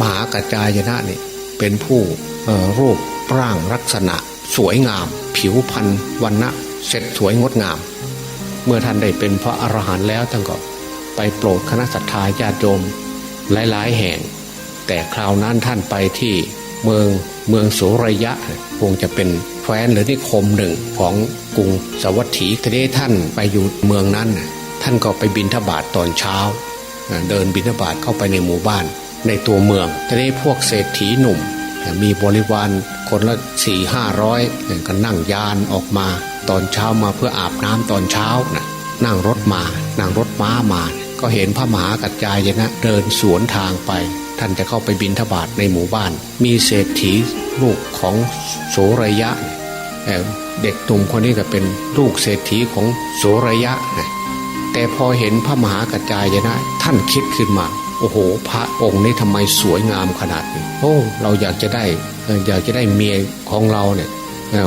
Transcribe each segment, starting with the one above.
มหากัจจายนะนี่เป็นผู้รูปร่างลักษณะ สวยงาม ผิวพรรณวันนะเสร็จสวยงดงาม เมื่อท่านได้เป็นพระอรหันต์แล้วท่านก็ไปโปรดคณะสัตยาญาติโยมหลายๆแห่ง แต่คราวนั้นท่านไปที่เมืองเมืองโสรยะคงจะเป็นแคว้นหรือนิคมหนึ่งของกรุงสวัสถีทีนี้ท่านไปอยู่เมืองนั้น ท่านก็ไปบินทบาทตอนเช้า เดินบินทบาทเข้าไปในหมู่บ้าน ในตัวเมืองทีนี้พวกเศรษฐีหนุ่ม มีบริวารคนละสี่ห้าร้อยก็นั่งยานออกมาตอนเช้ามาเพื่ออาบน้ำตอนเช้านะนั่งรถมานั่งรถม้ามา ก็เห็นพระมหากัจจายนะเดินสวนทางไป ท่านจะเข้าไปบินทบาทในหมู่บ้าน มีเศรษฐีลูกของโสระยะเอ่อเด็กหนุ่มคนนี้ก็เป็นลูกเศรษฐีของโสระยะนะแต่พอเห็นพระมหากัจจายนะ ท่านคิดขึ้นมา โอ้โห พระองค์นี้ทำไมสวยงามขนาดนี้โอ้เราอยากจะได้อยากจะได้เมียของเราเนี่ย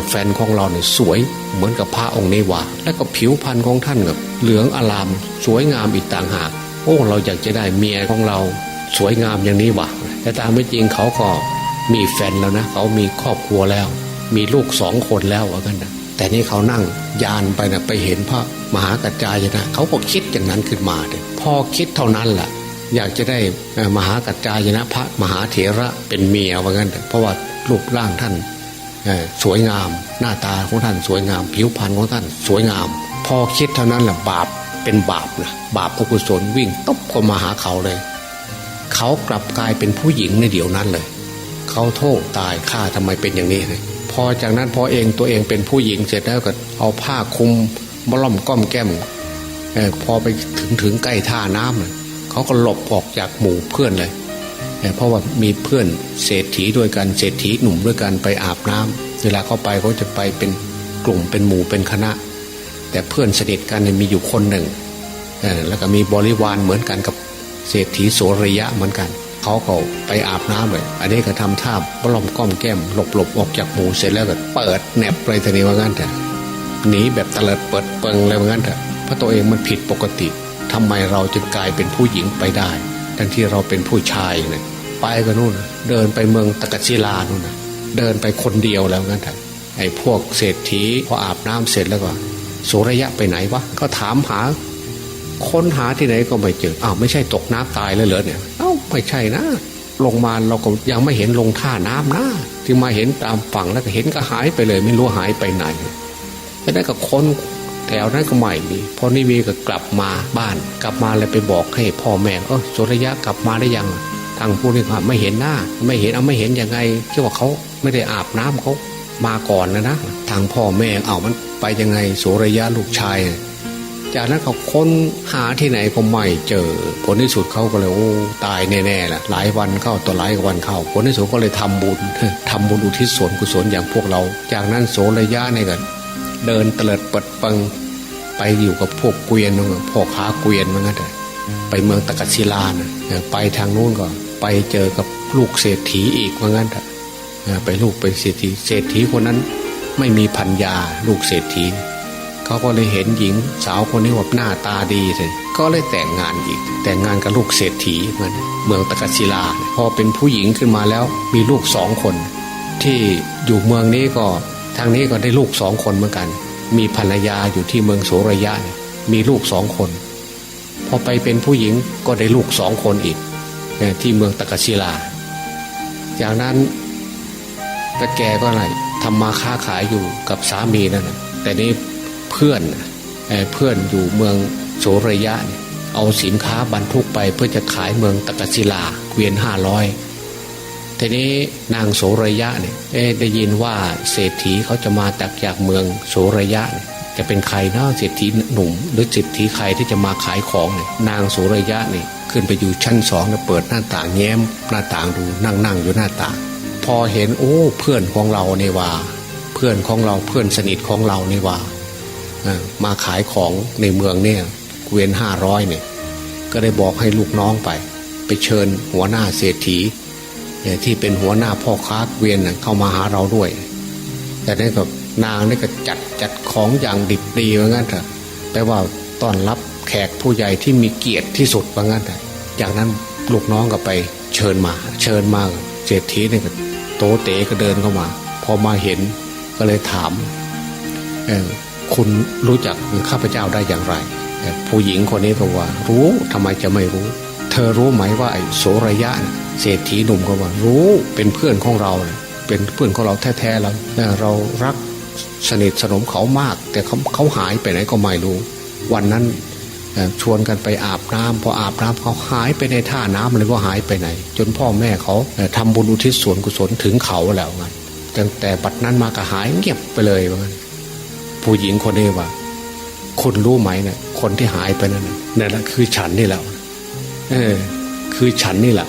แฟนของเราเนี่ยสวยเหมือนกับพระองค์นี้ว่าแล้วก็ผิวพรรณของท่านกับเหลืองอลามสวยงามอีกต่างหากโอ้เราอยากจะได้เมียของเราสวยงามอย่างนี้ว่ะแต่ตามไม่จริงเขาก็มีแฟนแล้วนะเขามีครอบครัวแล้ว มีลูกสองคนแล้วว่ากันนะแต่นี่เขานั่งยานไปนะไปเห็นพระมหากัจจายนะเขาก็คิดอย่างนั้นขึ้นมาเลยพอคิดเท่านั้นแหละ อยากจะได้มหากัจจายนะพระมหาเถระเป็นเมียว่างั้นเพราะว่ารูปร่างท่านสวยงาม หน้าตาของท่านสวยงาม ผิวพรรณของท่านสวยงาม พอคิดเท่านั้นแหละบาปเป็นบาปนะบาปอกุศลวิ่งตบเข้ามาหาเขาเลย เขากลับกลายเป็นผู้หญิงในเดี๋ยวนั้นเลย เขาโทษตายข้าทำไมเป็นอย่างนี้เลยพอจากนั้นพอเองตัวเองเป็นผู้หญิงเสร็จแล้วก็เอาผ้าคลุมบล่อมก้อมแก้มอพอไปถึงถึงใกล้ท่าน้ำ เขาก็หลบออกจากหมู่เพื่อนเลยเออเพราะว่ามีเพื่อนเศรษฐีด้วยกันเศรษฐีหนุ่มด้วยกันไปอาบน้ำเวลาเขาไปเขาจะไปเป็นกลุ่มเป็นหมู่เป็นคณะ แต่เพื่อนสนิทกันมีอยู่คนหนึ่งแล้วก็มีบริวารเหมือนกันกับเศรษฐีโสระยะเหมือนกันเขาก็ไปอาบน้ำเลยอันนี้ก็ทำท่าบล้อมก้อมแก้มหลบหลบออกจากหมู่เสร็จแล้วก็เปิดแหนบเลยทีนี้ว่างั้นเถอะหนีแบบตะเลิดเปิดเปิงเลยว่างั้นเถอะเพราะตัวเองมันผิดปกติ ทำไมเราจึงกลายเป็นผู้หญิงไปได้ ทั้งที่เราเป็นผู้ชายเนี่ยไปก็นู่นนะเดินไปเมืองตะกัศิลานู่นนะเดินไปคนเดียวแล้วงั้นเถอะไอ้พวกเศรษฐีพออาบน้ำเสร็จแล้วก็โสระยะไปไหนวะก็ถามหา ค้นหาที่ไหนก็ไม่เจออ้าวไม่ใช่ตกน้ำตายเลยเหรอเนี่ยเอ้าไม่ใช่นะ ลงมาเราก็ยังไม่เห็นลงท่าน้ำนะที่มาเห็นตามฝั่งแล้วก็เห็นก็หายไปเลย ไม่รู้หายไปไหนแล้วก็ค้น แถวนั้นก็ไม่มีพอนิเวก็กลับมาบ้าน กลับมาเลยไปบอกให้พ่อแม่เออโสระยะกลับมาได้ยังทางผู้นี้ว่าไม่เห็นหน้า ไม่เห็นเอาไม่เห็นยังไงคิดว่าเขาไม่ได้อาบน้ำเขามาก่อนนะนะ ทางพ่อแม่เอามันไปยังไงโสระยะลูกชาย จากนั้นเขาค้นหาที่ไหนก็ไม่เจอ ผลที่สุดเขาก็เลยโอ้ตายแน่ๆแหละหลายวันเข้าต่อหลายวันเข้า ผลที่สุดก็เลยทำบุญทำบุญอุทิศส่วนกุศลอย่างพวกเรา จากนั้นโสระยะเนี่ยก็ เดินเตลิดเปิดปังไปอยู่กับพวกเกวียนนพวกขาเกวียนมันก็ได้ไปเมืองตะกัศิลานะไปทางนู้นก็ไปเจอกับลูกเศรษฐีอีกว่างั้นเถอะไปลูกเป็นเศรษฐีเศรษฐีคนนั้นไม่มีพัญญาลูกเศรษฐีเขาก็เลยเห็นหญิงสาวคนนี้ว่าหน้าตาดีเลยก็เลยแต่งงานอีก แต่งงานกับลูกเศรษฐีเหมือนเมืองตะกัศิลาพอเป็นผู้หญิงขึ้นมาแล้วมีลูกสองคน ที่อยู่เมืองนี้ก็ ทางนี้ก็ได้ลูกสองคนเหมือนกัน มีภรรยาอยู่ที่เมืองโสระยะ มีลูกสองคน พอไปเป็นผู้หญิงก็ได้ลูกสองคนอีกที่เมืองตะกศิลา จากนั้นตะแกก็อะไรทำมาค้าขายอยู่กับสามีนั่นนะแต่นี้เพื่อนเพื่อนอยู่เมืองโสระยะ เอาสินค้าบรรทุกไปเพื่อจะขายเมืองตะกศิลาเกวียนห้าร้อย ทีนี้นางโสระยะเนี่ยได้ยินว่าเศรษฐีเขาจะมาจากจากเมืองโสระยะเนี่ยจะเป็นใครเนาะเศรษฐีหนุ่ม หรือเศรษฐีใครที่จะมาขายของเนี่ยนางโสระยะเนี่ยขึ้นไปอยู่ชั้นสองแล้วเปิดหน้าต่างแง้มหน้าต่างดูนั่งนั่งอยู่หน้าต่าง พอเห็นโอ้เพื่อนของเราเนี่ว่า เพื่อนของเราเพื่อนสนิทของเรานี่ว่ามาขายของในเมืองเนี่ยเวียนห้าร้อยเนี่ยก็ได้บอกให้ลูกน้องไป ไปเชิญหัวหน้าเศรษฐี ที่เป็นหัวหน้าพ่อค้าเกวียนเข้ามาหาเราด้วย แต่นี่ก็นางนี่ก็จัดจัดของอย่างดิบดีว่างั้นเถอะแปลว่าต้อนรับแขกผู้ใหญ่ที่มีเกียรติที่สุดว่างั้นเถอะจากนั้นลูกน้องก็ไปเชิญมา เชิญมาเศรษฐีเนี่ยก็โตเตก็เดินเข้ามา พอมาเห็นก็เลยถามเออคุณรู้จักข้าพเจ้าได้อย่างไร ผู้หญิงคนนี้ก็ว่า รู้ทำไมจะไม่รู้ เธอรู้ไหมว่าไอ้โสระยะน่ะเศรษฐีหนุ่มก็ว่ารู้เป็นเพื่อนของเรานะเป็นเพื่อนของเราแท้ๆแล้วเออเรารักสนิทสนมเขามาก แต่เขาเขาหายไปไหนก็ไม่รู้ วันนั้นชวนกันไปอาบน้ำพออาบน้ำเขาหายไปในท่าน้ำเลยว่าหายไปไหน จนพ่อแม่เขาเอ่อทำบุญอุทิศส่วนกุศลถึงเขาแล้วมันตั้งแต่ปัดนั้นมาก็หายเงียบไปเลยว่างั้นผู้หญิงคนนี้ว่าคุณรู้ไหมเนี่ยคนที่หายไปนั่นนั่นแหละคือฉันนี่แหละ คือฉันนี่แหละ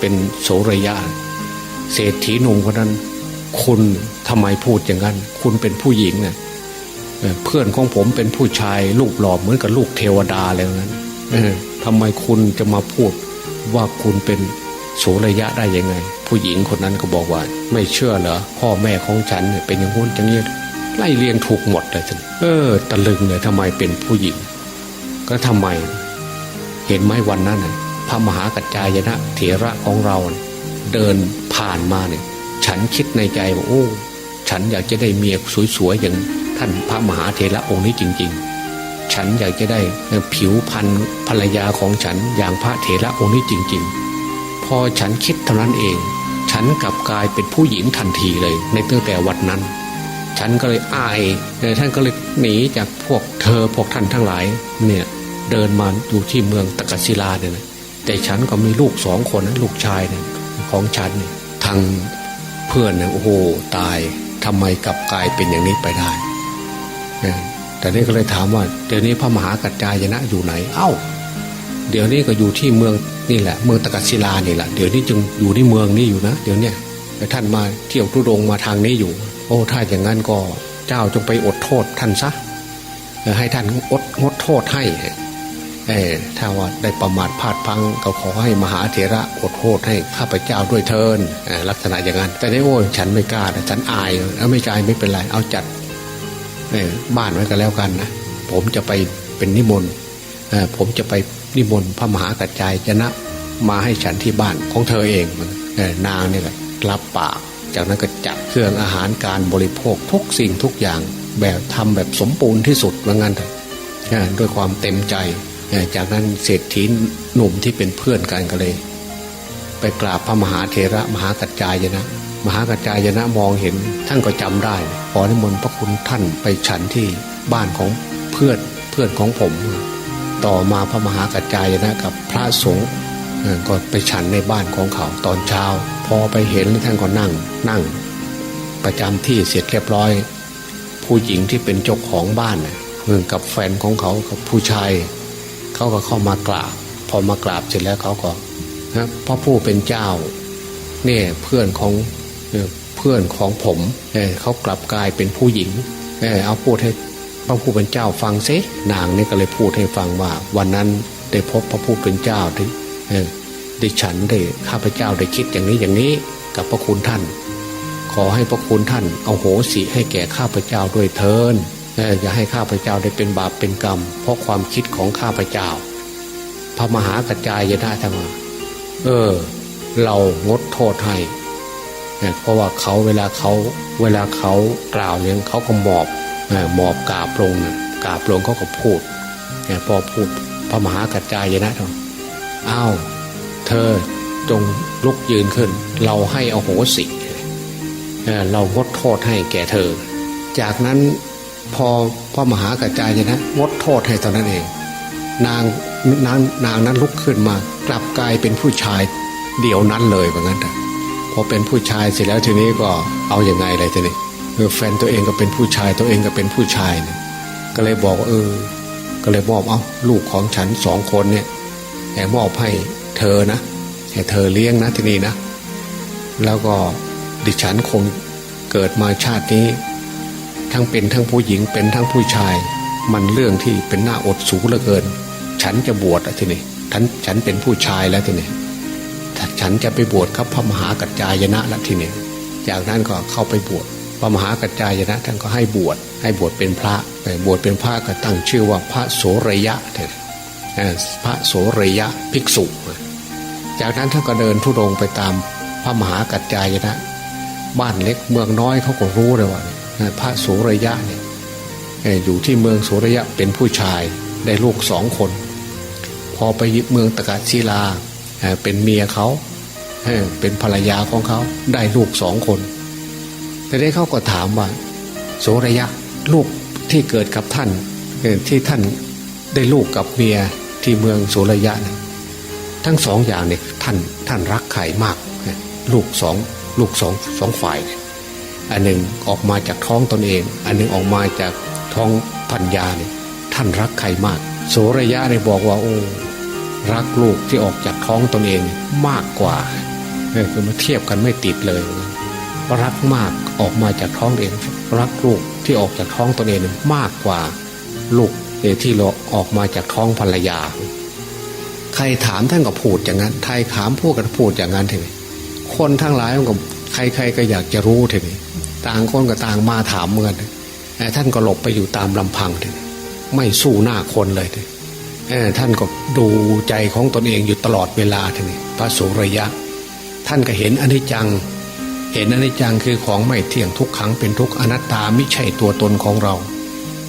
เป็นโสระยะ เศรษฐีหนุ่มคนนั้น คุณทำไมพูดอย่างนั้น คุณเป็นผู้หญิงเนี่ยเพื่อนของผมเป็นผู้ชายรูปหล่อเหมือนกับลูกเทวดาเลยนั้นออทำไมคุณจะมาพูดว่าคุณเป็นโสระยะได้ยังไง ผู้หญิงคนนั้นก็บอกว่า ไม่เชื่อเหรอพ่อแม่ของฉันเป็นอย่างงู้นอย่างนี้ไล่เรียงถูกหมดเลยท่านเออตะลึงเลยทำไมเป็นผู้หญิง ก็ทำไม เห็นไหมวันนั้นน่ะพระมหากัจจายนะเถระของเราน่ะเดินผ่านมาเนี่ย ฉันคิดในใจว่าโอ้ ฉันอยากจะได้เมียสวยๆอย่างท่านพระมหาเถระองค์นี้จริง ๆ ฉันอยากจะได้ผิวพรรณภรรยาของฉันอย่างพระเถระองค์นี้จริง ๆ พอฉันคิดเท่านั้นเอง ฉันกลับกลายเป็นผู้หญิงทันทีเลย ในตั้งแต่วันนั้น ฉันก็เลยอายท่านก็เลยหนีจากพวกเธอพวกท่านทั้งหลายเนี่ย เดินมาอยู่ที่เมืองตะกัศิลาเนี่ยนะแต่ฉันก็มีลูกสองคนนะลูกชายเนี่ยของฉันทางเพื่อนเนี่ยโอ้โหตายทำไมกลับกลายเป็นอย่างนี้ไปได้เออแต่นี่ก็เลยถามว่าเดี๋ยวนี้พระมหากัจจายนะอยู่ไหน เอ้า เดี๋ยวนี้ก็อยู่ที่เมืองนี่แหละ เมืองตะกัศิลานี่แหละเดี๋ยวนี้จึงอยู่ที่เมืองนี้อยู่นะ เดี๋ยวเนี้ยแต่ท่านมาเที่ยวทุดงมาทางนี้อยู่ โอ้ถ้าอย่างนั้นก็เจ้าจงไปอดโทษท่านซะให้ท่านอดงดโทษให้ ถ้าว่าได้ประมาทพลาดพังก็ขอให้มหาเถระอดโทษให้ข้าพเจ้าด้วยเทินลักษณะอย่างนั้น แต่ได้โอ้ยฉันไม่กล้านะฉันอายเอาไม่กล้าไม่เป็นไรเอาจัดบ้านไว้กันแล้วกันนะผมจะไปเป็นนิมนต์ผมจะไปนิมนต์พระมหากัจจายจะนะมาให้ฉันที่บ้านของเธอเองนางนี่แหละรับปาก จากนั้นก็จัดเครื่องอาหารการบริโภคทุกสิ่งทุกอย่างแบบทำแบบสมบูรณ์ที่สุดว่างั้นด้วยความเต็มใจ จากนั้นเศรษฐีหนุ่มที่เป็นเพื่อนกันก็เลย ไปกราบพระมหาเถระมหากัจจายนะ มหากัจจายนะมองเห็นท่านก็จำได้ขอนิมนต์พระคุณท่านไปฉันที่บ้านของเพื่อนเพื่อนของผม ต่อมาพระมหากัจจายนะกับพระสงฆ์ก็ไปฉันในบ้านของเขาตอนเช้า พอไปเห็นท่านก็นั่งนั่ง ประจำที่เสร็จเรียบร้อย ผู้หญิงที่เป็นเจ้าของบ้านน่ะเมื่อกับแฟนของเขากับผู้ชาย เขาก็เข้ามากราบ พอมากราบเสร็จแล้วเขาก็นะพระผู้เป็นเจ้าเนี่ยเพื่อนของเพื่อนของผมเเขากลับกลายเป็นผู้หญิงเออเอาพูดให้พระผู้เป็นเจ้าฟังซินางนี่ก็เลยพูดให้ฟังว่า วันนั้นได้พบพระผู้เป็นเจ้าที่ได้ฉันได้ข้าพเจ้าได้คิดอย่างนี้อย่างนี้กับพระคุณท่าน ขอให้พระคุณท่านเอาโหสิให้แก่ข้าพเจ้าด้วยเทิน อย่าให้ข้าพเจ้าได้เป็นบาปเป็นกรรม เพราะความคิดของข้าพเจ้า พระมหากระจายยนะทั้งว่าเออ เรางดโทษให้เนี่ยเพราะว่าเขาเวลาเขาเวลาเขากล่าวเนี่ยเขาก็หมอบเอ่อหมอบกาบลงน่ะกาบลงเขาก็พูดเนี่ยพอพูดพระมหากระจายยนะทั้งอ้าวเธอจงลุกยืนขึ้น เราให้อโหสิเอ่อเรางดโทษให้แก่เธอ จากนั้น พอพระมหากระจายนะงดโทษให้ตอนนั้นเอง นางนางนางนั้นลุกขึ้นมากลับกลายเป็นผู้ชายเดี๋ยวนั้นเลยว่างั้นเถอะพอเป็นผู้ชายเสร็จแล้วทีนี้ก็เอาอยัางไงเลยทีนี้เออแฟนตัวเองก็เป็นผู้ชายตัวเองก็เป็นผู้ชายเนี่ยก็เลยบอกเออ ก็เลยมอบเอาลูกของฉันสองคนเนี่ยแอบมอบให้เธอนะให้เธอเลี้ยงนะทีนี้นะ แล้วก็ดิฉันคงเกิดมาชาตินี้ ทั้งเป็นทั้งผู้หญิงเป็นทั้งผู้ชาย มันเรื่องที่เป็นหน้าอดสูเหลือเกิน ฉันจะบวชทีนี้ฉันฉันเป็นผู้ชายแล้วทีนี้ถ้าฉันจะไปบวชครับพระมหากัจจายนะล้วทีนี้จากนั้นก็เข้าไปบวชพระมหากัจจายนะท่านก็ให้บวชให้บวชเป็นพระบวชเป็นพระก็ตั้งชื่อว่าพระโสระยะเถอะพระโสระยะภิกษุ จากนั้นท่านก็เดินทุดงไปตามพระมหากัจจายนะ บ้านเล็กเมืองน้อยเขาก็รู้เลยว่า พระโสระยะเนี่ยอยู่ที่เมืองโสระยะเป็นผู้ชายได้ลูกสองคน พอไปยึดเมืองตะกะศิลาเป็นเมียเขาเป็นภรรยาของเขาได้ลูกสองคน แต่ได้เขาก็ถามว่า โสระยะลูกที่เกิดกับท่านที่ท่านได้ลูกกับเมียที่เมืองโสระยะเนี่ยทั้งสองอย่างเนี่ยท่านท่านรักใครมาก ลูกสองลูกสองสองฝ่ายเนี่ย อันหนึ่งออกมาจากท้องตนเอง อันหนึ่งออกมาจากท้องพันยาเนี่ยท่านรักใครมาก โสระยะเนี่ยบอกว่าโอ้รักลูกที่ออกจากท้องตนเองมากกว่าเออคือมาเทียบกันไม่ติดเลยรักมากออกมาจากท้องเอง รักลูกที่ออกจากท้องตนเองมากกว่าลูกที่เราออกมาจากท้องภรรยา ใครถามท่านก็พูดอย่างนั้นใครถามพวกกันพูดอย่างนั้นทีนี้คนทั้งหลายมันก็ใครๆก็อยากจะรู้ทีนี้ ต่างคนก็ต่างมาถามเหมือนกันท่านก็หลบไปอยู่ตามลำพังทีนี้ไม่สู้หน้าคนเลยท่านก็ดูใจของตนเองอยู่ตลอดเวลาทีนี้พระโสรยะ ท่านก็เห็นอนิจจัง เห็นอนิจจังคือของไม่เที่ยงทุกขังเป็นทุกอนัตตาไม่ใช่ตัวตนของเรา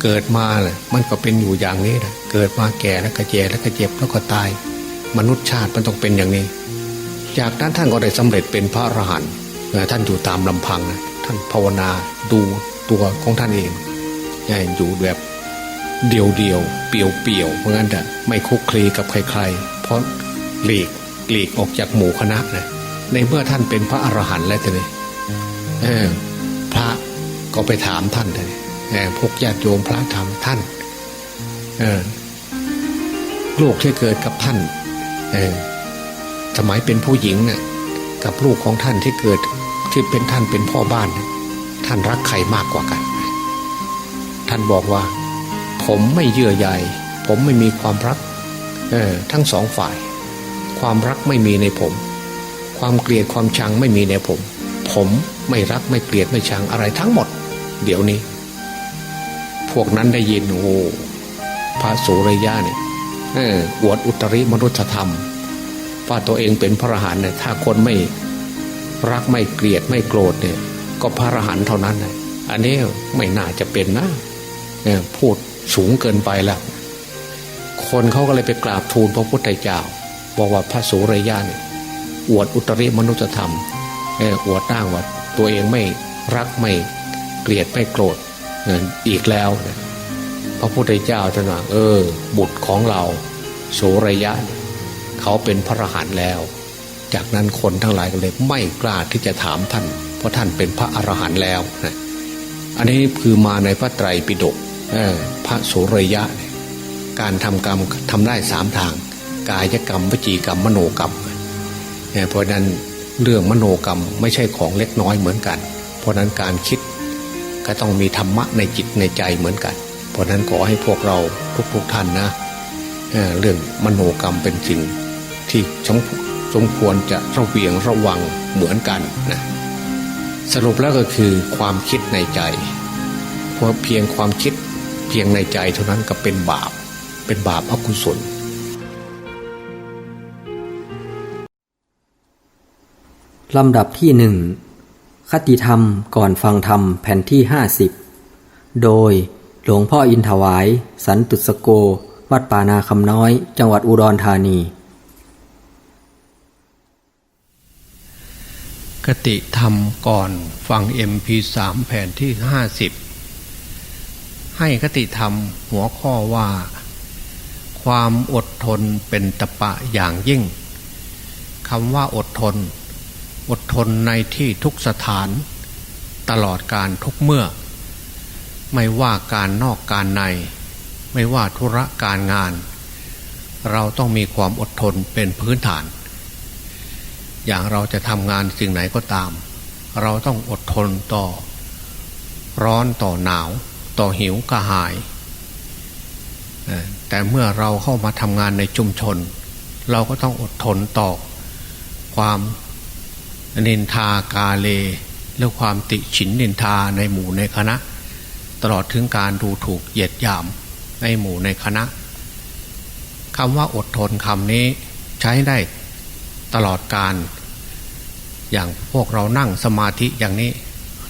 เกิดมาเลยมันก็เป็นอยู่อย่างนี้นะเกิดมาแก่แล้วก็แก่แล้วก็เจ็บแล้วก็ตาย มนุษย์ชาติมันต้องเป็นอย่างนี้ จากนั้นท่านก็ได้สำเร็จเป็นพระอรหันต์ท่านอยู่ตามลำพังนะ ท่านภาวนาดูตัวของท่านเองอย่าอยู่แบบเดียวเดียวๆเปียวเปียวๆเพราะงั้นแต่ไม่คุกคลีกับใครๆ เพราะหลีกหลีกออกจากหมู่คณะนะในเมื่อท่านเป็นพระอรหันต์แล้วทีนี้เออพระก็ไปถามท่านเลยพวกญาติโยมพระถามท่านลูกที่เกิดกับท่านสมัยเป็นผู้หญิงเนี่ยกับลูกของท่านที่เกิด ที่เป็นท่านเป็นพ่อบ้าน ท่านรักใครมากกว่ากัน ท่านบอกว่า ผมไม่เยื่อใยผมไม่มีความรักเออทั้งสองฝ่าย ความรักไม่มีในผม ความเกลียดความชังไม่มีในผม ผมไม่รักไม่เกลียดไม่ชังอะไรทั้งหมด เดี๋ยวนี้ พวกนั้นได้ยินโอ้พระโสรยะเนี่ยเอออวดอุตริมนุษยธรรม ว่าตัวเองเป็นพระอรหันต์เนี่ยถ้าคนไม่ รักไม่เกลียดไม่โกรธเนี่ย ก็พระอรหันต์เท่านั้นนะอันนี้ไม่น่าจะเป็นนะเนี่ยพูดสูงเกินไปแล้ว คนเขาก็เลยไปกราบทูลพระพุทธเจ้าบอกว่าพระโสรยาเนี่ยอวดอุตริมนุษยธรรมเอออวดอ้างว่าตัวเองไม่รักไม่เกลียดไม่โกรธเอออีกแล้วนะพระพุทธเจ้าท่านว่าเออ บุตรของเราโสรยะเนี่ยเขาเป็นพระรหันต์แล้ว จากนั้นคนทั้งหลายก็เลยไม่กล้าที่จะถามท่าน เพราะท่านเป็นพระอรหันต์แล้วนะอันนี้คือมาในพระไตรปิฎกพระโสรยะ การทำกรรมทำได้สามทาง กายกรรมวจีกรรมมโนกรรมเออเพราะนั้นเรื่องมโนกรรมไม่ใช่ของเล็กน้อยเหมือนกัน เพราะนั้นการคิดก็ต้องมีธรรมะในจิตในใจเหมือนกัน เพราะนั้นขอให้พวกเราทุกๆท่านนะเอ่อเรื่องมโนกรรมเป็นสิ่งที่ สมควรจะระเวียงระวังเหมือนกันนะสรุปแล้วก็คือความคิดในใจเพราะเพียงความคิดเพียงในใจเท่านั้นก็เป็นบาป เป็นบาปอกุศลลำดับที่หนึ่งคติธรรมก่อนฟังธรรมแผ่นที่ห้าสิบโดยหลวงพ่ออินถวาย สันตุสโก วัดป่านาคำน้อย จังหวัดอุดรธานี คติธรรมก่อนฟัง MP3 แผ่นที่ห้าสิบให้คติธรรมหัวข้อว่า ความอดทนเป็นตะปะอย่างยิ่งคำว่าอดทน อดทนในที่ทุกสถาน ตลอดการทุกเมื่อ ไม่ว่าการนอกการใน ไม่ว่าธุระการงาน เราต้องมีความอดทนเป็นพื้นฐาน อย่างเราจะทำงานสิ่งไหนก็ตาม เราต้องอดทนต่อ ร้อนต่อหนาว ต่อหิวกระหาย แต่เมื่อเราเข้ามาทำงานในชุมชน เราก็ต้องอดทนต่อ ความนินทากาเล และความติฉินนินทาในหมู่ในคณะ ตลอดถึงการดูถูกเหยียดหยามในหมู่ในคณะคำว่าอดทนคำนี้ใช้ได้ตลอดการ อย่างพวกเรานั่งสมาธิอย่างนี้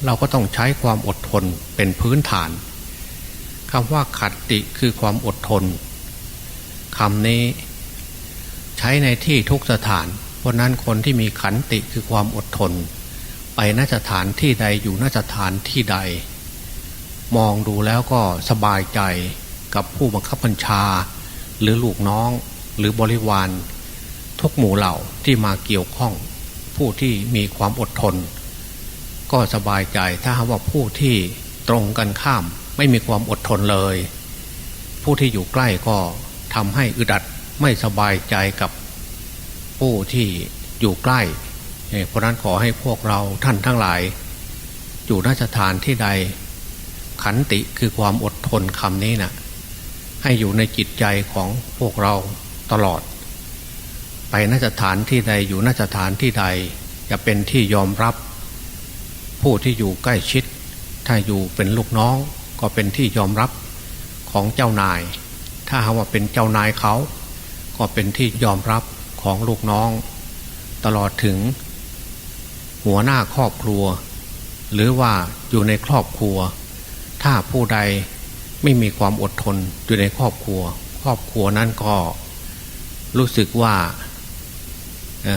เราก็ต้องใช้ความอดทนเป็นพื้นฐานคำว่าขัดติคือความอดทนคำนี้ใช้ในที่ทุกสถาน เพราะนั้นคนที่มีขันติคือความอดทน ไปนสถานที่ใดอยู่นสถานที่ใด มองดูแล้วก็สบายใจกับผู้บังคับบัญชา หรือลูกน้องหรือบริวาร ทุกหมู่เหล่าที่มาเกี่ยวข้อง ผู้ที่มีความอดทน ก็สบายใจถ้าว่าผู้ที่ตรงกันข้ามไม่มีความอดทนเลย ผู้ที่อยู่ใกล้ก็ทำให้อึดอัดไม่สบายใจกับผู้ที่อยู่ใกล้เพราะนั้นขอให้พวกเราท่านทั้งหลาย อยู่นสถานที่ใด ขันติคือความอดทนคำนี้นะ่ะให้อยู่ในจิตใจของพวกเราตลอด ไปนสถานที่ใดอยู่นสถานที่ใดจะเป็นที่ยอมรับ ผู้ที่อยู่ใกล้ชิด ถ้าอยู่เป็นลูกน้องก็เป็นที่ยอมรับของเจ้านาย ถ้าหาว่าเป็นเจ้านายเขา ก็เป็นที่ยอมรับของลูกน้อง ตลอดถึง หัวหน้าครอบครัว หรือว่าอยู่ในครอบครัว ถ้าผู้ใดไม่มีความอดทนอยู่ในครอบครัว ครอบครัวนั้นก็รู้สึกว่า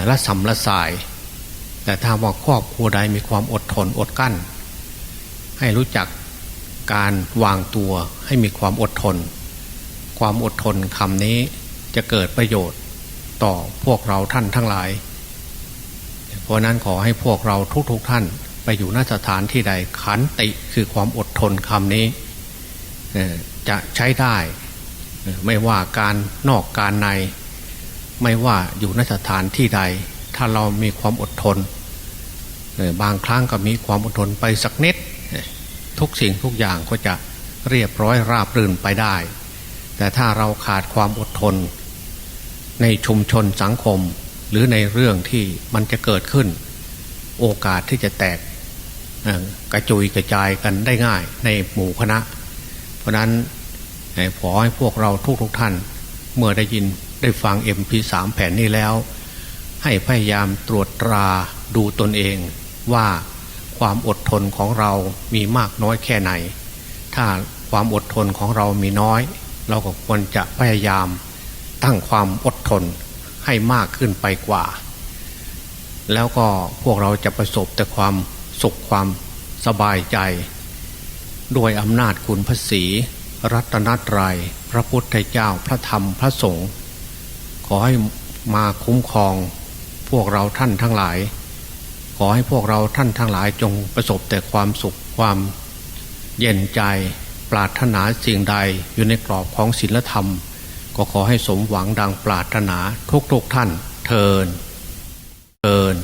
ละสำละสาย แต่ถ้าว่าครอบครัวใดมีความอดทนอดกั้น ให้รู้จักการวางตัวให้มีความอดทน ความอดทนคำนี้จะเกิดประโยชน์ต่อพวกเราท่านทั้งหลาย เพราะนั้นขอให้พวกเราทุกๆทท่านไปอยู่นสถานที่ใดขันติคือความอดทนคำนี้จะใช้ได้ ไม่ว่าการนอกการใน ไม่ว่าอยู่นสถานที่ใด ถ้าเรามีความอดทน บางครั้งก็มีความอดทนไปสักนิด ทุกสิ่งทุกอย่างก็จะเรียบร้อยราบรื่นไปได้ แต่ถ้าเราขาดความอดทน ในชุมชนสังคม หรือในเรื่องที่มันจะเกิดขึ้น โอกาสที่จะแตกกระจุยกระจายกันได้ง่ายในหมู่คณะ เพราะนั้นขอให้พวกเราทุกทุกท่าน เมื่อได้ยิน ได้ฟัง MP3 แผ่นนี้แล้ว ให้พยายามตรวจตราดูตนเองว่าความอดทนของเรามีมากน้อยแค่ไหน ถ้าความอดทนของเรามีน้อย เราก็ควรจะพยายามตั้งความอดทนให้มากขึ้นไปกว่า แล้วก็พวกเราจะประสบแต่ความสุขความสบายใจ ด้วยอำนาจคุณพระศีรัตนตรยัยพระพุทธเจ้าพระธรรมพระสงฆ์ ขอให้มาคุ้มครองพวกเราท่านทั้งหลาย ขอให้พวกเราท่านทั้งหลายจงประสบแต่ความสุขความเย็นใจปรารถนาสิ่งใดอยู่ในกรอบของศีลธรรม ก็ขอให้สมหวังดังปรารถนาทุกๆทท่านเทินเทิน